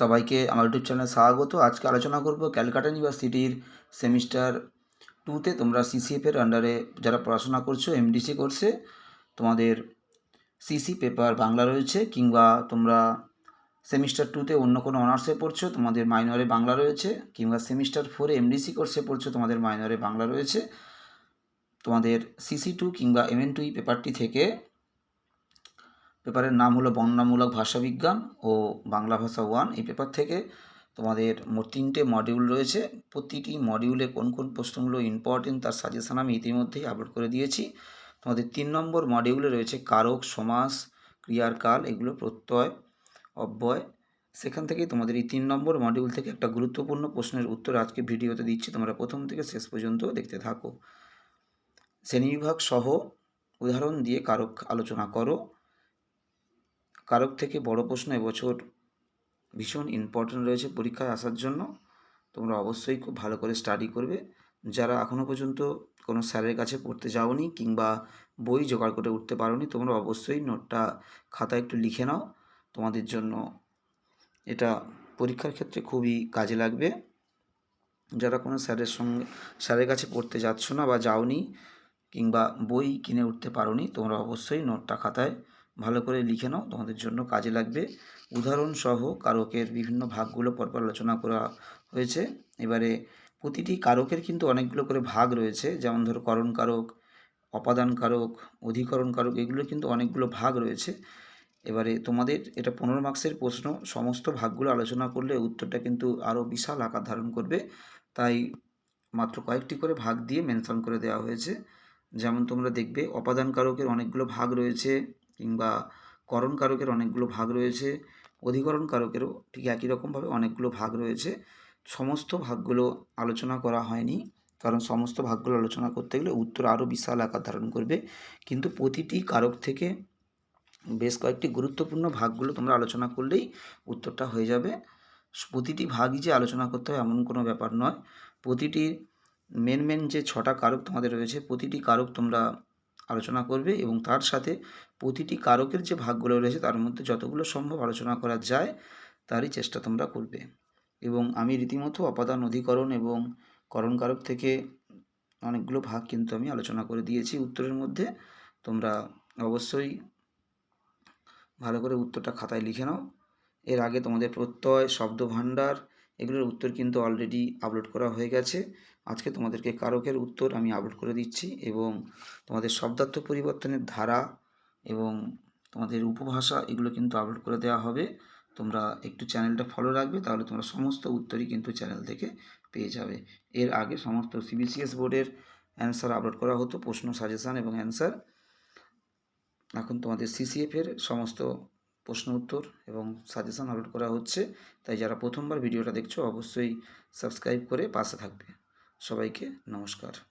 সবাইকে আমার ইউটিউব চ্যানেলে স্বাগত। আজকে আলোচনা করব ক্যালকাটা ইউনিভার্সিটির সেমিস্টার টুতে তোমরা সিসিএফের আন্ডারে যারা পড়াশোনা করছ এমডিসি কোর্সে তোমাদের সিসি পেপার বাংলা রয়েছে কিংবা তোমরা সেমিস্টার টুতে অন্য কোনো অনার্সে পড়ছো, তোমাদের মাইনরে বাংলা রয়েছে, কিংবা সেমিস্টার ফোরে এমডিসি কোর্সে পড়ছো, তোমাদের মাইনরে বাংলা রয়েছে। তোমাদের সিসি টু কিংবা এমএন টু পেপারটি থেকে পেপারের নাম হলো বর্ণনামূলক ভাষাবিজ্ঞান ও বাংলা ভাষা ওয়ান। এই পেপার থেকে তোমাদের মোট তিনটে মডিউল রয়েছে। প্রতিটি মডিউলে কোন কোন প্রশ্নগুলো ইম্পর্টেন্ট তার সাজেশান আমি ইতিমধ্যেই আপলোড করে দিয়েছি। তোমাদের তিন নম্বর মডিউলে রয়েছে কারক, সমাস ক্রিয়ার কাল এগুলো প্রত্যয়, অব্যয়। সেখান থেকেই তোমাদের এই তিন নম্বর মডিউল থেকে একটা গুরুত্বপূর্ণ প্রশ্নের উত্তর আজকে ভিডিওতে দিচ্ছি। তোমরা প্রথম থেকে শেষ পর্যন্ত দেখতে থাকো। শ্রেণীবিভাগ সহ উদাহরণ দিয়ে কারক আলোচনা করো। কারক থেকে বড় প্রশ্ন এবছর ভীষণ ইম্পর্টেন্ট রয়েছে পরীক্ষায় আসার জন্য। তোমরা অবশ্যই খুব ভালো করে স্টাডি করবে। যারা এখনও পর্যন্ত কোনো স্যারের কাছে পড়তে যাওনি কিংবা বই জোগাড় করে উঠতে পারোনি, তোমরা অবশ্যই নোটটা খাতায় একটু লিখে নাও। তোমাদের জন্য এটা পরীক্ষার ক্ষেত্রে খুবই কাজে লাগবে। যারা কোনো স্যারের সঙ্গে, স্যারের কাছে পড়তে যাচ্ছ না বা যাওনি কিংবা বই কিনে উঠতে পারোনি, তোমরা অবশ্যই নোটটা খাতায় ভালো করে লিখে নাও, তোমাদের জন্য কাজে লাগবে। উদাহরণ সহ কারকের বিভিন্ন ভাগগুলো পরপর আলোচনা করা হয়েছে। এবারে প্রতিটি কারকের কিন্তু অনেকগুলো করে ভাগ রয়েছে, যেমন ধরো করণ কারক, অপাদান কারক, অধিকরণ কারক, এগুলো কিন্তু অনেকগুলো ভাগ রয়েছে। এবারে তোমাদের এটা পনেরো মার্ক্সের প্রশ্ন, সমস্ত ভাগগুলো আলোচনা করলে উত্তরটা কিন্তু আরও বিশাল আকার ধারণ করবে। তাই মাত্র কয়েকটি করে ভাগ দিয়ে মেনশন করে দেওয়া হয়েছে। যেমন তোমরা দেখবে, অপাদান কারকের অনেকগুলো ভাগ রয়েছে। কিংবা করণ কারকের অনেকগুলো ভাগ রয়েছে, অধিকরণ কারকেরও ঠিক একই রকমভাবে অনেকগুলো ভাগ রয়েছে। সমস্ত ভাগগুলো আলোচনা করা হয়নি, কারণ সমস্ত ভাগগুলো আলোচনা করতে গেলে উত্তর আরও বিশাল আকার ধারণ করবে। কিন্তু প্রতিটি কারক থেকে বেশ কয়েকটি গুরুত্বপূর্ণ ভাগগুলো তোমরা আলোচনা করলেই উত্তরটা হয়ে যাবে। প্রতিটি ভাগই যে আলোচনা করতে হয় এমন কোনো ব্যাপার নয়। প্রতিটি মেন মেন যে ছটা কারক তোমাদের রয়েছে, প্রতিটি কারক তোমরা আলোচনা করবে এবং তার সাথে প্রতিটি কারকের যে ভাগগুলো রয়েছে তার মধ্যে যতগুলো সম্ভব আলোচনা করা যায়, তারই চেষ্টা তোমরা করবে। এবং আমি রীতিমতো অপাদান অধিকরণ এবং করণ কারক থেকে অনেকগুলো ভাগ কিন্তু আমি আলোচনা করে দিয়েছি। উত্তরের মধ্যে তোমরা অবশ্যই ভালো করে উত্তরটা খাতায় লিখে নাও। এর আগে তোমাদের প্রত্যয় শব্দ ভাণ্ডার এগুলোর উত্তর কিন্তু অলরেডি আপলোড করা হয়ে গেছে। আজকে তোমাদেরকে কারকের উত্তর আমি আপলোড করে দিচ্ছি এবং তোমাদের শব্দার্থ পরিবর্তনের ধারা এবং তোমাদের উপভাষা এগুলো কিন্তু আপলোড করে দেওয়া হবে। তোমরা একটু চ্যানেলটা ফলো রাখবে, তাহলে তোমরা সমস্ত উত্তরই কিন্তু চ্যানেল থেকে পেয়ে যাবে। এর আগে সমস্ত সিবিসিএস বোর্ডের অ্যান্সার আপলোড করা হতো, প্রশ্ন সাজেশান এবং অ্যান্সার এখন তোমাদের সিসিএফের সমস্ত প্রশ্ন উত্তর এবং সাজেশান আপলোড করা হচ্ছে। তাই যারা প্রথমবার ভিডিওটা দেখছ, অবশ্যই সাবস্ক্রাইব করে পাশে থাকবে। সবাইকে নমস্কার।